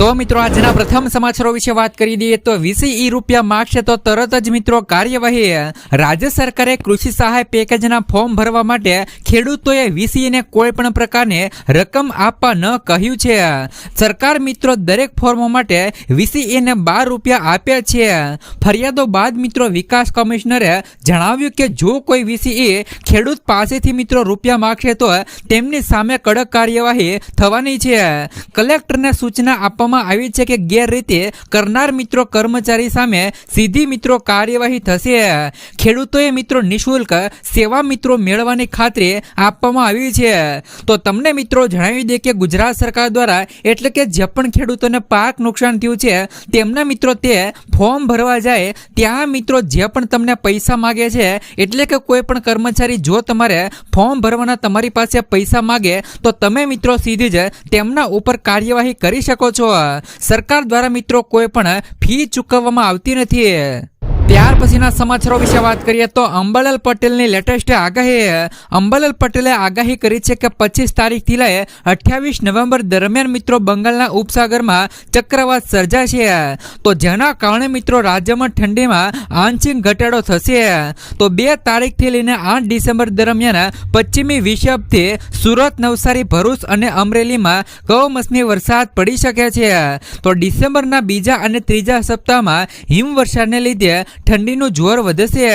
તો મિત્રો, આજના પ્રથમ સમાચારો વિશે વાત કરી દઈએ તો વીસી રૂપિયા માગશે તો તરત જ મિત્રો કાર્યવાહી. રાજ્ય સરકારે કૃષિ સહાય પેકેજના ફોર્મ ભરવા માટે ખેડૂતોએ વીસીને કોઈ પણ પ્રકારને રકમ આપવા ન કહ્યું છે. સરકાર મિત્રો દરેક ફોર્મો માટે વીસીએને બાર રૂપિયા આપ્યા છે. ફરિયાદો બાદ મિત્રો વિકાસ કમિશનરે જણાવ્યું કે જો કોઈ વીસીએ ખેડૂત પાસેથી મિત્રો રૂપિયા માગશે તો તેમની સામે કડક કાર્યવાહી થવાની છે. કલેક્ટરને સૂચના આપવામાં આવી છે કે ગેરરીતે કરનાર મિત્રો કર્મચારી સામે સીધી મિત્રો કાર્યવાહી થશે. ખેડૂતોએ મિત્રો નિઃશુલ્ક સેવા મિત્રો મેળવવાની ખાતરી આપવામાં આવી છે. તો તમને મિત્રો જણાવી દે કે ગુજરાત સરકાર દ્વારા એટલે કે જે પણ ખેડૂતોને પાક નુકસાન થયું છે, તેમના મિત્રો તે ફોર્મ ભરવા જાય ત્યાં મિત્રો જે પણ તમને પૈસા માગે છે, એટલે કે કોઈ પણ કર્મચારી જો તમારે ફોર્મ ભરવાના તમારી પાસે પૈસા માગે, તો તમે મિત્રો સીધી જ તેમના ઉપર કાર્યવાહી કરી શકો છો. સરકાર દ્વારા મિત્રો કોઈ પણ ફી ચૂકવવામાં આવતી નથી ત્યાર પછીના સમાચારો વિશે વાત કરીએ તો અંબાલાલ પટેલની લેટેસ્ટ આગાહી, અંબાલાલ પટેલે આગાહી કરી છે કે પચીસ તારીખથી લઈ અઠ્યાવીસ નવેમ્બર દરમિયાન મિત્રો બંગાળના ઉપસાગરમાં ચક્રવાત સર્જાશે. તો જેના કારણે મિત્રો રાજ્યમાં ઠંડીમાં આંશિક ઘટાડો થશે. તો બે તારીખથી લઈને આઠ ડિસેમ્બર દરમિયાન પશ્ચિમી વિષભથી સુરત, નવસારી, ભરૂચ અને અમરેલીમાં કમોસમી વરસાદ પડી શકે છે. તો ડિસેમ્બરના બીજા અને ત્રીજા સપ્તાહમાં હિમવર્ષાને લીધે ઠંડીનું જોર વધશે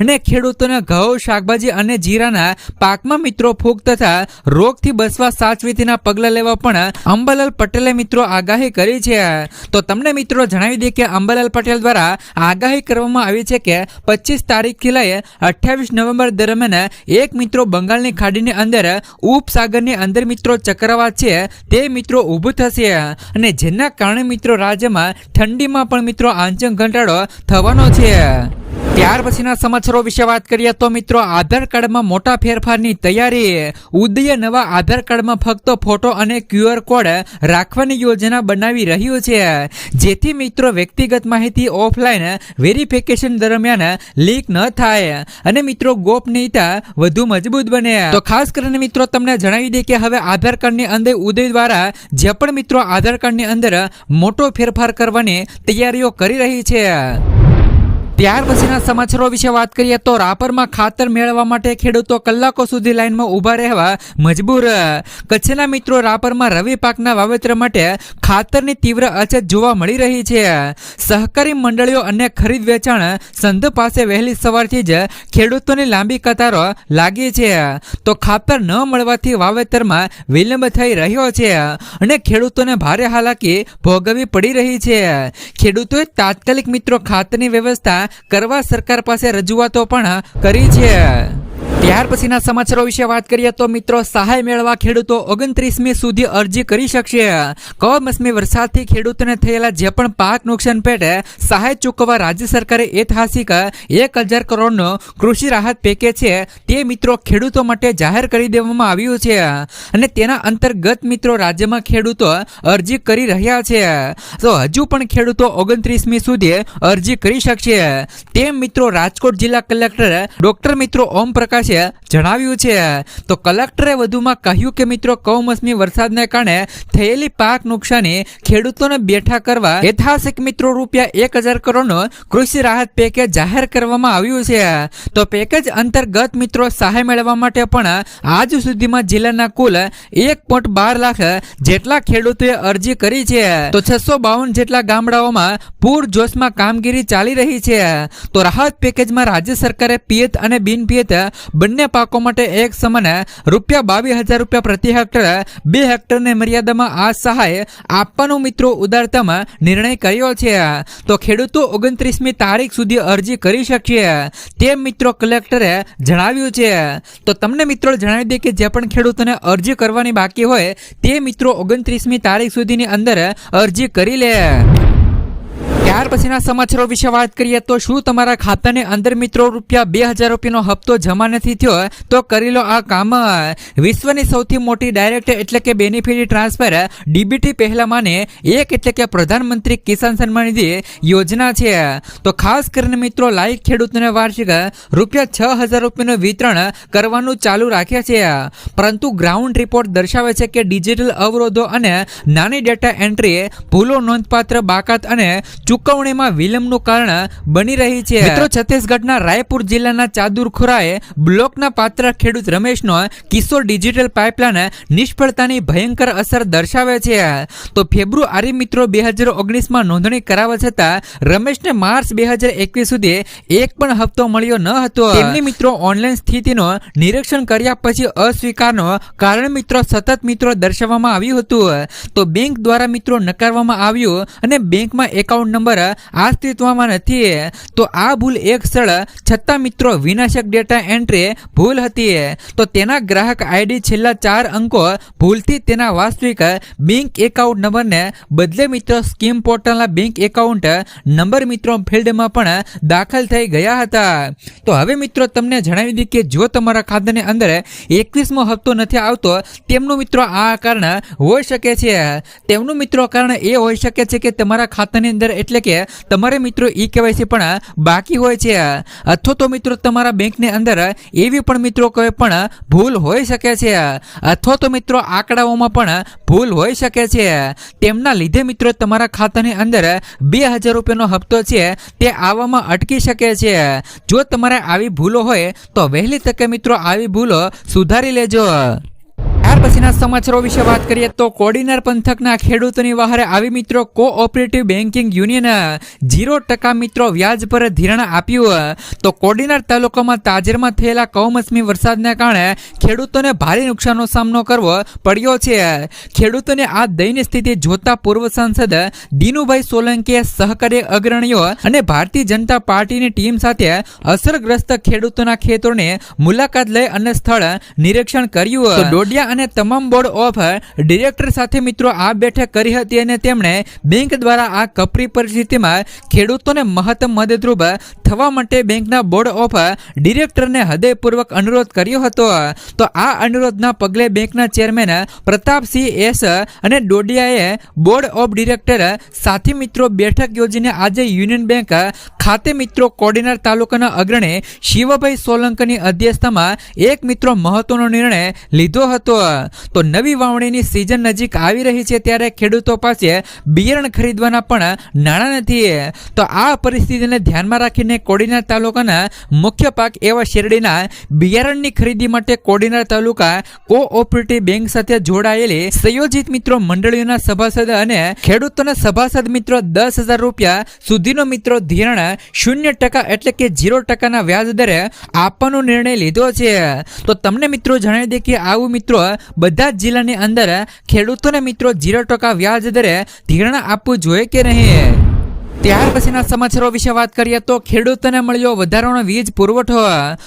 અને ખેડૂતોને ઘઉં, શાકભાજી અને જીરાના પાકમાં મિત્રો ફૂગ તથા રોગથી બચવા સાચવીતીના પગલાં લેવા પણ અંબાલાલ પટેલે મિત્રો આગાહી કરી છે. તો તમને મિત્રો જણાવી દઈએ કે અંબાલાલ પટેલ દ્વારા આગાહી કરવામાં આવી છે કે પચીસ તારીખથી લઈ અઠ્યાવીસ નવેમ્બર દરમિયાન એક મિત્રો બંગાળની ખાડીની અંદર ઉપસાગરની અંદર મિત્રો ચક્રવાત છે તે મિત્રો ઊભું થશે. અને જેના કારણે મિત્રો રાજ્યમાં ઠંડીમાં પણ મિત્રો આંચક ઘટાડો થવાનો છે. ત્યાર પછીના સમાચારો વિશે વાત કરીએ તો મિત્રો, આધાર કાર્ડમાં મોટા ફેરફારની તૈયારી. ઉદય નવા આધાર કાર્ડમાં ફક્ત ફોટો અને ક્યુઆર કોડ રાખવાની યોજના બનાવી રહ્યું છે. જેથી મિત્રો, વ્યક્તિગત માહિતી ઓફલાઈન વેરિફિકેશન દરમિયાન લીક ન થાય અને મિત્રો ગોપનીયતા વધુ મજબૂત બને. તો ખાસ કરીને મિત્રો, તમને જણાવી દે કે હવે આધાર કાર્ડની અંદર ઉદય દ્વારા જે પણ મિત્રો આધાર કાર્ડની અંદર મોટો ફેરફાર કરવાની તૈયારીઓ કરી રહી છે. ત્યાર પછીના સમાચારો વિશે વાત કરીએ તો રાપરમાં ખાતર મેળવવા માટે ખેડૂતો કલાકો સુધી લાઇનમાં ઊભા રહેવા મજબૂર. કચ્છના મિત્રો રાપરમાં રવિ પાકના વાવેતર માટે ખાતરની તીવ્ર અછત જોવા મળી રહી છે. સહકારી મંડળીઓ અને ખરીદ વેચાણ સંઘ પાસે વહેલી સવારથી જ ખેડૂતોની લાંબી કતારો લાગી છે. તો ખાતર ન મળવાથી વાવેતરમાં વિલંબ થઈ રહ્યો છે અને ખેડૂતોને ભારે હાલાકી ભોગવવી પડી રહી છે. ખેડૂતોએ તાત્કાલિક મિત્રો ખાતરની વ્યવસ્થા કરવા સરકાર પાસે રજૂઆતો પણ કરી છે. ત્યાર પછીના સમાચારો વિશે વાત કરીએ તો મિત્રો સહાય મેળવવા ખેડૂતો ઓગણત્રીસમી સુધી અરજી કરી શકશે. કમોસમી વરસાદથી ખેડૂતોને થયેલા જે પણ પાક નુકસાન પેટે સહાય ચૂકવવા રાજ્ય સરકારે ઐતિહાસિક એક હજાર કરોડનો કૃષિ રાહત પેકેજ છે તે મિત્રો ખેડૂતો માટે જાહેર કરી દેવામાં આવ્યું છે. અને તેના અંતર્ગત મિત્રો રાજ્યમાં ખેડૂતો અરજી કરી રહ્યા છે. તો હજુ પણ ખેડૂતો ઓગણત્રીસમી સુધી અરજી કરી શકશે. તેમ મિત્રો રાજકોટ જિલ્લા કલેક્ટર ડોક્ટર મિત્રો ઓમ પ્રકાશે જણાવ્યું છે. તો કલેક્ટરે વધુમાં કહ્યું કે મિત્રો, કમોસમી વરસાદને કારણે થયેલી પાક નુકસાની ખેડૂતોને બેઠા કરવા ઐતિહાસિક મિત્રો રૂપિયા એક હજાર કરોડનું કૃષિ રાહત પેકેજ જાહેર કરવામાં આવ્યું છે. તો પેકેજ અંતર્ગત મિત્રો, સહાય મેળવવા માટે પણ આજ સુધીમાં જિલ્લાના કુલ એક પોઈન્ટ બાર લાખ જેટલા ખેડૂતોએ અરજી કરી છે. તો છસો બાવન જેટલા ગામડાઓમાં પૂર જોશમાં કામગીરી ચાલી રહી છે. તો રાહત પેકેજમાં રાજ્ય સરકારે પિયત અને બિનપિયત બંને પાકો માટે એક સમાન રૂપિયા બાવીસ હજાર રૂપિયા પ્રતિ હેક્ટર, બે હેક્ટરની મર્યાદામાં આ સહાય આપવાનો મિત્રો ઉદારતામાં નિર્ણય કર્યો છે. તો ખેડૂતો ઓગણત્રીસમી તારીખ સુધી અરજી કરી શકશે. તેમ મિત્રો કલેક્ટરે જણાવ્યું છે. તો તમને મિત્રો જણાવી દે કે જે પણ ખેડૂતોને અરજી કરવાની બાકી હોય, તે મિત્રો ઓગણત્રીસમી તારીખ સુધીની અંદર અરજી કરી લે. ત્યાર પછીના સમાચારો વિશે વાત કરીએ તો શું તમારા ખાતાની અંદર મિત્રો રૂપિયા બે હજાર રૂપિયાનો હપ્તો જમા નથી થયો? તો કરી લો આ કામ. વિશ્વની સૌથી મોટી ડાયરેક્ટ એટલે કે બેનિફિટ ટ્રાન્સફર ડીબીટી પહેલા માને એક એટલે કે પ્રધાનમંત્રી કિસાન સન્માન નિધિ યોજના છે. તો ખાસ કરીને મિત્રો લાયક ખેડૂતોને વાર્ષિક રૂપિયા છ હજાર રૂપિયાનું વિતરણ કરવાનું ચાલુ રાખ્યા છે. પરંતુ ગ્રાઉન્ડ રિપોર્ટ દર્શાવે છે કે ડિજિટલ અવરોધો અને નાની ડેટા એન્ટ્રી ભૂલો નોંધપાત્ર બાકાત અને ચૂકવણીમાં વિલંબનું કારણ બની રહી છે. મિત્રો છત્તીસગઢના રાયપુર જિલ્લાના ચાદુરખોરાએ બ્લોકના પાત્ર ખેડૂત રમેશનો કિશોર ડિજિટલ પાઇપલાઇન નિષ્ફળતાની ભયંકર અસર દર્શાવે છે. તો ફેબ્રુઆરી મિત્રો બે હજાર ઓગણીસમાં નોંધણી કરાવવા છતાં રમેશને માર્ચ બે હજાર એકવીસ સુધી એક પણ હપ્તો મળ્યો ન હતો. તેમની મિત્રો ઓનલાઈન સ્થિતિનો નિરીક્ષણ કર્યા પછી અસ્વીકારનો કારણ મિત્રો સતત મિત્રો દર્શાવવામાં આવ્યું હતું. તો બેંક દ્વારા મિત્રો નકારવામાં આવ્યું અને બેંકમાં એકાઉન્ટ નંબર અસ્તિત્વમાં નથી. તો આ ભૂલ એક સ્થળ છતાં મિત્રો વિનાશક ડેટા એન્ટ્રી ભૂલ હતી. તો તેના ગ્રાહક આઈડી છેલ્લા ચાર અંકો ભૂલથી તેના વાસ્તવિક બેંક એકાઉન્ટ નંબરને બદલે મિત્રો સ્કીમ પોર્ટલના બેંક એકાઉન્ટ નંબર મિત્રો ફિલ્ડમાં પણ દાખલ થઈ ગયા હતા. તો હવે મિત્રો તમને જણાવી દઈએ કે જો તમારા ખાતાની અંદર એકવીસમો હપ્તો નથી આવતો, તેમનું મિત્રો આ કારણ હોઈ શકે છે. તેમનું મિત્રો કારણ એ હોઈ શકે છે કે તમારા ખાતાની અંદર એટલે કે તમારે મિત્રો ઈ કેવાયસી પણ બાકી હોય છે. અથવા તો મિત્રો તમારા બેંકની અંદર એવી પણ મિત્રો કોઈ પણ ભૂલ હોઈ શકે છે. અથવા તો મિત્રો આંકડાઓમાં પણ ભૂલ હોઈ શકે છે. તેમના લીધે મિત્રો તમારા ખાતાની અંદર બે હજાર રૂપિયાનો હપ્તો છે, તે આવવામાં અટકી શકે છે. જો તમારે આવી ભૂલો હોય, તો વહેલી તકે મિત્રો આવી ભૂલો સુધારી લેજો. ત્યાર પછીના સમાચારો વિશે વાત કરીએ તો કોડીનાર પંથકના ખેડૂતોની વહારે આવી મિત્રો કોઓપરેટિવ બેન્કિંગ યુનિયન ઝીરો ટકા મિત્રો વ્યાજ પર ધિરાણ આપ્યું. તો કોડીનાર તાલુકામાં તાજેરમાં થયેલા કમોસમી વરસાદને કારણે ખેડૂતોને ભારે નુકસાનનો સામનો કરવો પડ્યો છે. ખેડૂતોને આ દયનીય સ્થિતિ જોતા પૂર્વ સાંસદ દિનુભાઈ સોલંકીએ સહકારી અગ્રણીઓ અને ભારતીય જનતા પાર્ટીની ટીમ સાથે અસરગ્રસ્ત ખેડૂતોના ખેતરોની મુલાકાત લઈ અને સ્થળ નિરીક્ષણ કર્યું. ડોડિયા અને તમામ બોર્ડ ઓફ ડિરેક્ટર સાથે મિત્રો આ બેઠક કરી હતી અને તેમણે બેંક દ્વારા આ કપરી પરિસ્થિતિમાં ખેડૂતોને મહત્તમ મદદરૂપ થવા માટે બેંકના બોર્ડ ઓફ ડિરેક્ટરને હૃદયપૂર્વક અનુરોધ કર્યો હતો. તો આ અનુરોધના પગલે બેંકના ચેરમેન પ્રતાપસિંહ એસ અને ડોડિયાએ બોર્ડ ઓફ ડિરેક્ટર સાથે મિત્રો બેઠક યોજીને આજે યુનિયન બેંક ખાતે મિત્રો કોડીનાર તાલુકાના અગ્રણી શિવભાઈ સોલંકની અધ્યક્ષતામાં એક મિત્રો મહત્વનો નિર્ણય લીધો હતો. તો નવી વાવણીની સિઝન નજીક આવી રહી છે ત્યારે ખેડૂતો પાસે બિયારણ ખરીદવાના પણ નાણાં નથી. તો આ પરિસ્થિતિને ધ્યાનમાં રાખીને કોડીનાર તાલુકાના મુખ્ય પાક એવા શેરડીના બિયારણની ખરીદી માટે કોડીનાર તાલુકા કોઓપરેટિવ બેંક સાથે જોડાયેલી સંયોજિત મિત્રો મંડળીઓના સભાસદ અને ખેડૂતોના સભાસદ મિત્રો દસ હજાર રૂપિયા સુધીનો મિત્રો ધિરાણ શૂન્ય ટકા એટલે કે ઝીરો ટકાના વ્યાજ દરે આપવાનો નિર્ણય લીધો છે. તો તમને મિત્રો જણાવી દે કે આવું મિત્રો બધા જ જિલ્લાની અંદર ખેડૂતોને મિત્રો ઝીરો ટકા વ્યાજ દરે ધિરાણ આપવું જોઈએ કે નહીં? ત્યાર પછીના સમાચારો વિશે વાત કરીએ તો ખેડૂતોને મળ્યો વધારાનો વીજ પુરવઠો.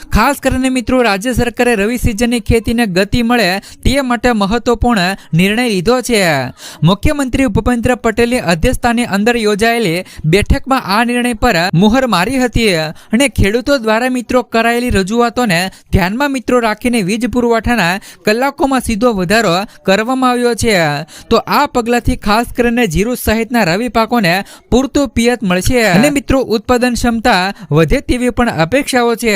ખાસ કરીને મિત્રો, રાજ્ય સરકારે રવિ સિઝનની ખેતીને ગતિ મળે તે માટે મહત્વપૂર્ણ નિર્ણય લીધો છે. મુખ્યમંત્રી ભૂપેન્દ્ર પટેલની અધ્યક્ષતાની અંદર યોજાયેલી બેઠકમાં આ નિર્ણય પર મુહર મારી હતી અને ખેડૂતો દ્વારા મિત્રો કરાયેલી રજૂઆતોને ધ્યાનમાં મિત્રો રાખીને વીજ પુરવઠાના કલાકોમાં સીધો વધારો કરવામાં આવ્યો છે. તો આ પગલાંથી ખાસ કરીને જીરું સહિતના રવિ પાકોને પૂરતું પિયત મળશે. અને મિત્રો, ઉત્પાદન ક્ષમતા વધે તેવી પણ અપેક્ષાઓ છે.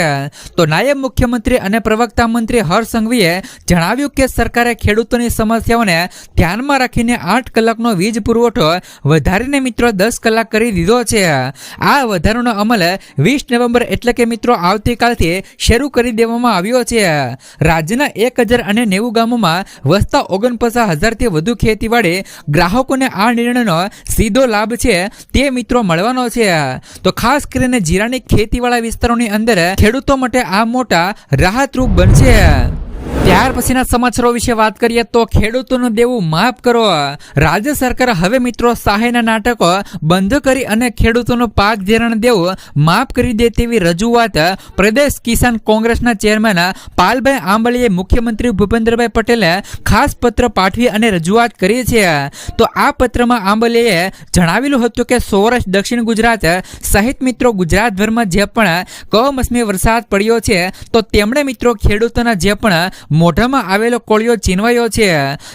તો નાયબ મુખ્યમંત્રી અને પ્રવક્તા મંત્રી હર્ષ સંઘવીએ જણાવ્યું કે સરકારે ખેડૂતોની સમસ્યાઓને ધ્યાનમાં રાખીને આઠ કલાકનો વીજ પુરવઠો વધારીને મિત્રો દસ કલાક કરી દીધો છે. આ વધારાનો અમલ વીસ નવેમ્બર એટલે કે મિત્રો આવતીકાલથી શરૂ કરી દેવામાં આવ્યો છે. રાજ્યના એક હજાર અને નેવું ગામોમાં વસતા ઓગણપચાસ હજારથી વધુ ખેતીવાડી ગ્રાહકોને આ નિર્ણયનો સીધો લાભ છે. તે મિત્રો મળવાનો છે. તો ખાસ કરીને જીરાની ખેતીવાળા વિસ્તારોની અંદર ખેડૂતો માટે આ મોટા રાહતરૂપ બનશે. ત્યાર પછીના સમાચારો વિશે વાત કરીએ તો ખેડૂતોનું દેવું માફ કરો. રાજ્ય સરકાર હવે મિત્રો સહાયના નાટકો બંધ કરી અને ખેડૂતોનું પાક ધિરાણ દેવું માફ કરી દે તેવી રજૂઆત પ્રદેશ કિસાન કોંગ્રેસના ચેરમેન પાલભાઈ આંબલીએ મુખ્યમંત્રી ભૂપેન્દ્રભાઈ પટેલે ખાસ પત્ર પાઠવી અને રજૂઆત કરી છે. તો આ પત્રમાં આંબલીએ જણાવેલું હતું કે સૌરાષ્ટ્ર, દક્ષિણ ગુજરાત સહિત મિત્રો ગુજરાતભરમાં જે પણ કમોસમી વરસાદ પડ્યો છે, તો તેમણે મિત્રો ખેડૂતોના જે પણ મોઢામાં આવેલો કોળિયો ચીનવાયો છે,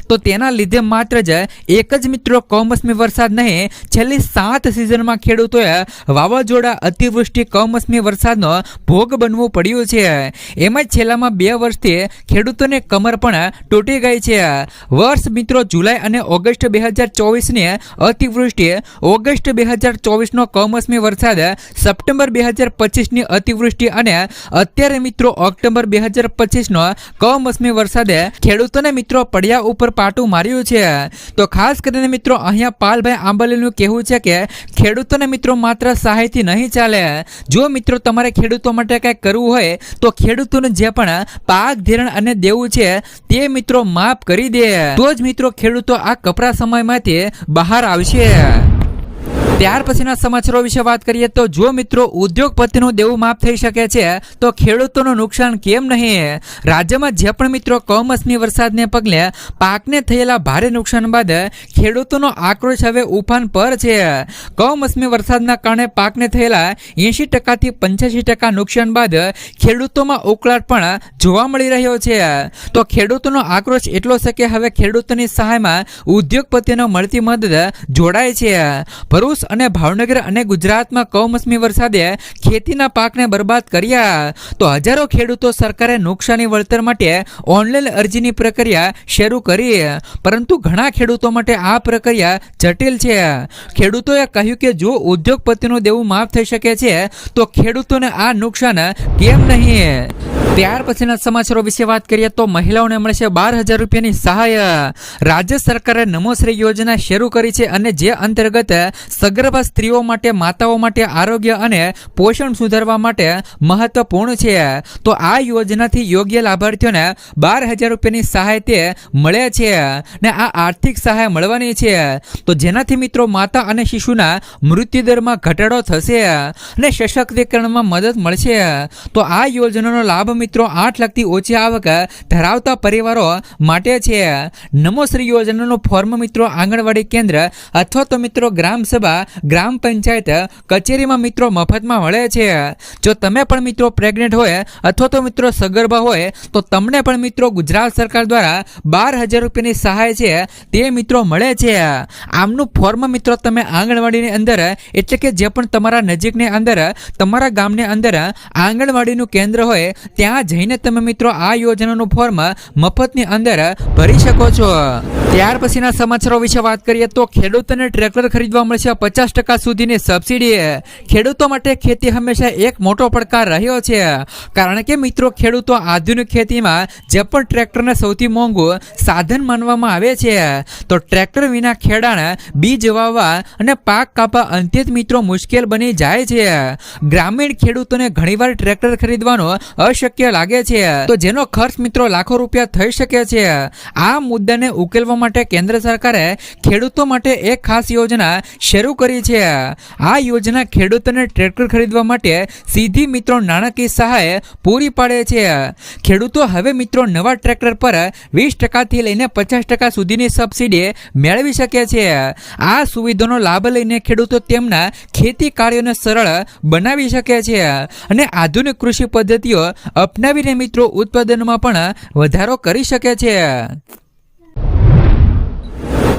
તો તેના લીધે માત્ર જ એક જ મિત્રો કમોસમી વરસાદ નહીં, છેલ્લી સાત સિઝનમાં ખેડૂતોએ વાવાઝોડા અતિવૃષ્ટિ કમોસમી વરસાદનો ભોગ બનવું પડ્યું છે. એમ છેલ્લામાં બે વર્ષથી ખેડૂતોને કમર પણ તૂટી ગઈ છે. વર્ષ મિત્રો જુલાઈ અને ઓગસ્ટ બે હજાર ચોવીસની અતિવૃષ્ટિ, ઓગસ્ટ બે હજાર ચોવીસનો કમોસમી વરસાદ, સપ્ટેમ્બર બે હજાર પચીસની અતિવૃષ્ટિ અને અત્યારે મિત્રો ઓક્ટોબર બે હજાર પચીસનો કમોસમી વરસાદે ખેડૂતોને મિત્રો પડ્યા ઉપર પાટું માર્યું છે. તો ખાસ કરીને મિત્રો અહીંયા પાલભાઈ આંબલીનું કહેવું છે કે ખેડૂતોને મિત્રો માત્ર સહાયથી નહીં ચાલે. જો મિત્રો તમારે ખેડૂતો માટે કંઈક કરવું હોય, તો ખેડૂતોને જે પણ પાક, ધિરણ અને દેવું છે, તે મિત્રો માફ કરી દે. તો જ મિત્રો ખેડૂતો આ કપરા સમયમાંથી બહાર આવશે. ત્યાર પછીના સમાચારો વિશે વાત કરીએ તો જો મિત્રો, ઉદ્યોગપતિનું દેવું માફ થઈ શકે છે, તો ખેડૂતોનું નુકસાન કેમ નહીં? રાજ્યમાં જે પણ મિત્રો કમોસમી વરસાદને પગલે પાકને થયેલા ભારે નુકસાન બાદ ખેડૂતોનો આક્રોશ હવે ઉફાન પર છે. કમોસમી વરસાદના કારણે પાકને થયેલા એંશી ટકાથી પંચ્યાસી ટકા નુકસાન બાદ ખેડૂતોમાં ઉકળાટ પણ જોવા મળી રહ્યો છે. તો ખેડૂતોનો આક્રોશ એટલો છે કે હવે ખેડૂતોની સહાયમાં ઉદ્યોગપતિનો મળતી મદદ જોડાય છે. ભરૂચ અને ભાવનગર અને ગુજરાતમાં કમોસમી વરસાદે ખેતીના પાકને બરબાદ કર્યા. તો હજારો ખેડૂતો સરકારે નુકસાની વળતર માટે ઓનલાઈન અરજીની પ્રક્રિયા શરૂ કરી. પરંતુ ઘણા ખેડૂતો માટે આ પ્રક્રિયા જટિલ છે. ખેડૂતોએ કહ્યું કે જો ઉદ્યોગપતિનું દેવું માફ થઈ શકે છે, તો ખેડૂતોને આ નુકસાન કેમ નહીં? ત્યાર પછીના સમાચારો વિશે વાત કરીએ તો મહિલાઓને મળશે બાર હજાર રૂપિયાની સહાય. રાજ્ય સરકારે નમોશ્રી યોજના શરૂ કરી છે અને જે અંતર્ગત સગર્ભા સ્ત્રીઓ માટે, માતાઓ માટે આરોગ્ય અને પોષણ સુધારવા માટે મહત્વપૂર્ણ છે. તો આ યોજનાથી યોગ્ય લાભાર્થીઓને બાર હજાર રૂપિયાની સહાય તે મળે છે ને આ આર્થિક સહાય મળવાની છે. તો જેનાથી મિત્રો માતા અને શિશુના મૃત્યુદરમાં ઘટાડો થશે અને સશક્તિકરણમાં મદદ મળશે. તો આ યોજનાનો લાભ મિત્રો આઠ લાખથી ઓછી આવક ધરાવતા પરિવારો માટે છે. નમોશ્રી યોજનાનું ફોર્મ મિત્રો આંગણવાડી કેન્દ્ર અથવા તો મિત્રો ગ્રામ સભા ગ્રામ પંચાયત કચેરીમાં મિત્રો મફતમાં મળે છે. જો તમે પણ મિત્રો પ્રેગ્નેન્ટ હોય અથવા તો મિત્રો સગર્ભા હોય, તો તમને પણ મિત્રો ગુજરાત સરકાર દ્વારા બાર હજાર રૂપિયાની સહાય છે, તે મિત્રો મળે છે. આમનું ફોર્મ મિત્રો તમે આંગણવાડીની અંદર, એટલે કે જે પણ તમારા નજીકની અંદર, તમારા ગામની અંદર આંગણવાડીનું કેન્દ્ર હોય, ત્યાં જઈને તમે મિત્રો આ યોજનાનું ફોર્મ મફતની અંદર ભરી શકો છો. ત્યાર પછીના સમાચારો વિશે વાત કરીએ તો ખેડૂતોને ટ્રેક્ટર ખરીદવા મળશે પચાસ ટકા સુધીની સબસિડી ખેડૂતો માટે ખેતી હંમેશા એક મોટો પડકાર રહ્યો છે. કારણ કે મિત્રો, ખેડૂતો આધુનિક ખેતીમાં જે પણ ટ્રેક્ટરને સૌથી મોંઘું સાધન માનવામાં આવે છે. તો ટ્રેક્ટર વિના ખેડાણ, બીજ વાવવા અને પાક કાપવા અંત્યત મિત્રો મુશ્કેલ બની જાય છે. ગ્રામીણ ખેડૂતોને ઘણીવાર ટ્રેક્ટર ખરીદવાનો અશક્ય લાગે છે. તો જેનો ખર્ચ મિત્રો લાખો રૂપિયા થઈ શકે છે. આ મુદ્દાને ઉકેલવા માટે કેન્દ્ર સરકારે ખેડૂતો માટે એક ખાસ યોજના શરૂ કરી છે. આ યોજના ખેડૂતોને ટ્રેક્ટર ખરીદવા માટે સીધી મિત્રો નાણાકીય સહાય પૂરી પાડે છે. ખેડૂતો હવે મિત્રો નવા ટ્રેક્ટર પર વીસ ટકાથી લઈને પચાસ ટકા સુધીની સબસિડી મેળવી શકે છે. આ સુવિધાનો લાભ લઈને ખેડૂતો તેમના ખેતી કાર્યોને સરળ બનાવી શકે છે અને આધુનિક કૃષિ પદ્ધતિઓ અપનાવીને મિત્રો ઉત્પાદનમાં પણ વધારો કરી શકે છે.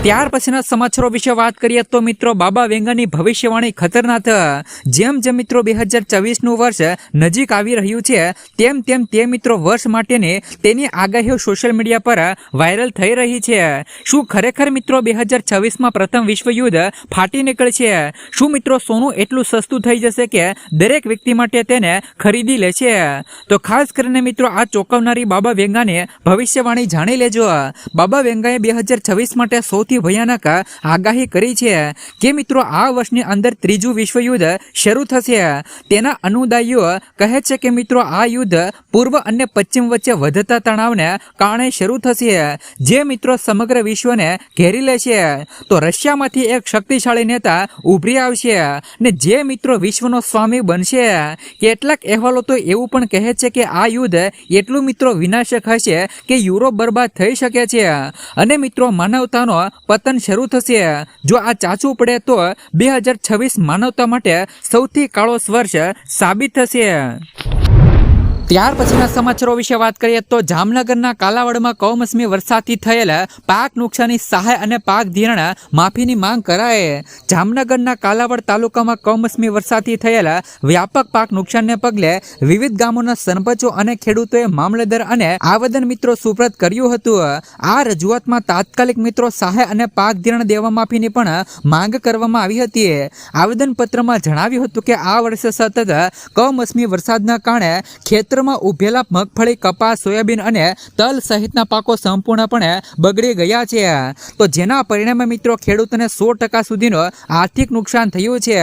ત્યાર પછીના સમાચારો વિશે વાત કરીએ તો મિત્રો, બાબા વેંગાની ભવિષ્યવાણી ખતરનાક જેમ જેમ મિત્રો બે હજાર ચોવીસનું વર્ષ નજીક આવી રહ્યું છે, તેમ તેમ તે મિત્રો વર્ષ માટેની તેની આગાહીઓ સોશિયલ મીડિયા પર વાયરલ થઈ રહી છે. શું ખરેખર મિત્રો બે હજાર છવ્વીસમાં પ્રથમ વિશ્વયુદ્ધ ફાટી નીકળશે શું મિત્રો સોનું એટલું સસ્તું થઈ જશે કે દરેક વ્યક્તિ માટે તેને ખરીદી લે છે? તો ખાસ કરીને મિત્રો આ ચોંકાવનારી બાબા વેંગાની ભવિષ્યવાણી જાણી લેજો. બાબા વેંગાએ બે હજાર છવ્વીસ માટે સૌથી સૌથી ભયાનક આગાહી કરી છે કે મિત્રો આ વર્ષની અંદર ત્રીજું વિશ્વયુદ્ધ શરૂ થશે. તેના અનુદાયીઓ કહે છે કે મિત્રો આ યુદ્ધ પૂર્વ અને પશ્ચિમ વચ્ચે વધતા તણાવને કારણે શરૂ થશે. જે મિત્રો સમગ્ર વિશ્વને ઘેરી લેશે. તો રશિયામાંથી એક શક્તિશાળી નેતા ઉભરી આવશે ને જે મિત્રો વિશ્વનો સ્વામી બનશે. કેટલાક અહેવાલો તો એવું પણ કહે છે કે આ યુદ્ધ એટલું મિત્રો વિનાશક હશે કે યુરોપ બરબાદ થઈ શકે છે. અને મિત્રો માનવતાનો પતન શરૂ થશે. જો આ ચાચું પડે તો બે હજાર છવ્વીસ માનવતા માટે સૌથી કાળો વર્ષ સાબિત થશે. ત્યાર પછીના સમાચારો વિશે વાત કરીએ તો જામનગરના કાલાવડમાં કમોસમી વરસાદથી થયેલ પાક નુકસાની સહાય અને પાક ધિરણ માફીની માંગ કરાયે જામનગરના કાલાવડ તાલુકામાં કમોસમી વરસાદથી થયેલ વ્યાપક પાક નુકસાનને પગલે વિવિધ ગામોના સરપંચો અને ખેડૂતોએ મામલેદાર અને આવેદન મિત્રો સુપ્રત કર્યું હતું. આ રજૂઆતમાં તાત્કાલિક મિત્રો સહાય અને પાક ધિરણ દેવા માફીની પણ માંગ કરવામાં આવી હતી. આવેદનપત્રમાં જણાવ્યું હતું કે આ વર્ષે સતત કમોસમી વરસાદના કારણે ખેતરમાં ઉભેલા મગફળી, કપાસ, સોયાબીન અને તલ સહિતના પાકો સંપૂર્ણપણે બગડી ગયા છે. તો જેના પરિણામે મિત્રો ખેડૂતોને સો ટકા સુધીનો આર્થિક નુકસાન થયું છે.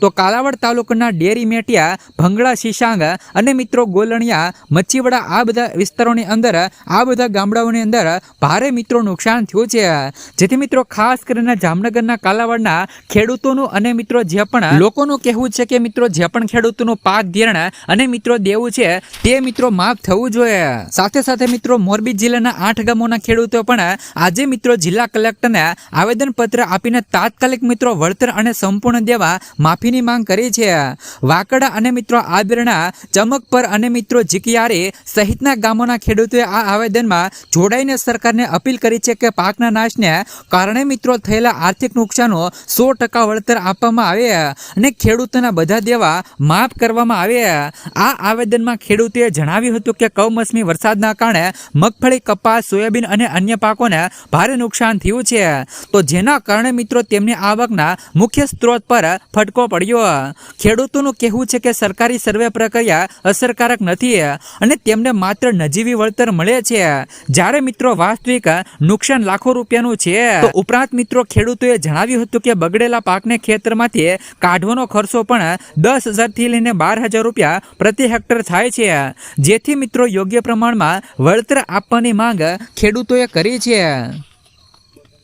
તો કાલાવડ તાલુકાના ડેરી મેટિયા, ભંગળા શીશાંગ અને મિત્રો ગોલણિયા, મચ્છીવાડા આ બધા વિસ્તારોની અંદર, આ બધા ગામડાઓની અંદર ભારે મિત્રો નુકસાન થયું છે. જેથી મિત્રો ખાસ કરીને જામનગરના કાલાવડના ખેડૂતોનું અને મિત્રો જે પણ લોકોનું કહેવું છે કે મિત્રો જે પણ ખેડૂતોનું પાક ધિરાણ અને મિત્રો દેવું છે તે મિત્રો માફ થવું જોઈએ. સાથે સાથે મિત્રો મોરબી જિલ્લાના આઠ ગામોના ખેડૂતો પણ આજે મિત્રો જિલ્લા કલેક્ટરને આવેદન પત્ર આપીને તાત્કાલિક મિત્રો વળતર અને સંપૂર્ણ દેવા માફીની માંગ કરી છે. વાકડા અને મિત્રો આદરણા ચમકપર અને મિત્રો જીકિયારી સહિતના ગામોના ખેડૂતોએ આ આવેદનમાં જોડાઈને સરકારને અપીલ કરી છે કે પાકના નાશને કારણે મિત્રો થયેલા આર્થિક નુકસાનો સો ટકા વળતર આપવામાં આવે અને ખેડૂતોના બધા દેવા માફ કરવામાં આવે. આ આવેદનમાં ખેડૂતોએ જણાવ્યું હતું કે કમોસમી વરસાદના કારણે મગફળી, કપાસ, સોયાબીન અને અન્ય પાકોને ભારે નુકસાન થયું છે. તો જેના કારણે મિત્રો તેમની આવકના મુખ્ય સ્ત્રોત પર ફટકો પડ્યો. ખેડૂતોનું કહેવું છે કે સરકારી સર્વે પ્રક્રિયા અસરકારક નથી અને તેમને માત્ર નજીવી વળતર મળે છે. જ્યારે મિત્રો વાસ્તવિક નુકસાન લાખો રૂપિયાનું છે. ઉપરાંત મિત્રો ખેડૂતોએ જણાવ્યું હતું કે બગડેલા પાકને ખેતરમાંથી કાઢવાનો ખર્ચો પણ દસ હજારથી લઈને બાર હજાર રૂપિયા પ્રતિ હેક્ટર થાય જેથી મિત્રો યોગ્ય પ્રમાણમાં વળતર આપવાની માંગ ખેડૂતોએ કરી છે.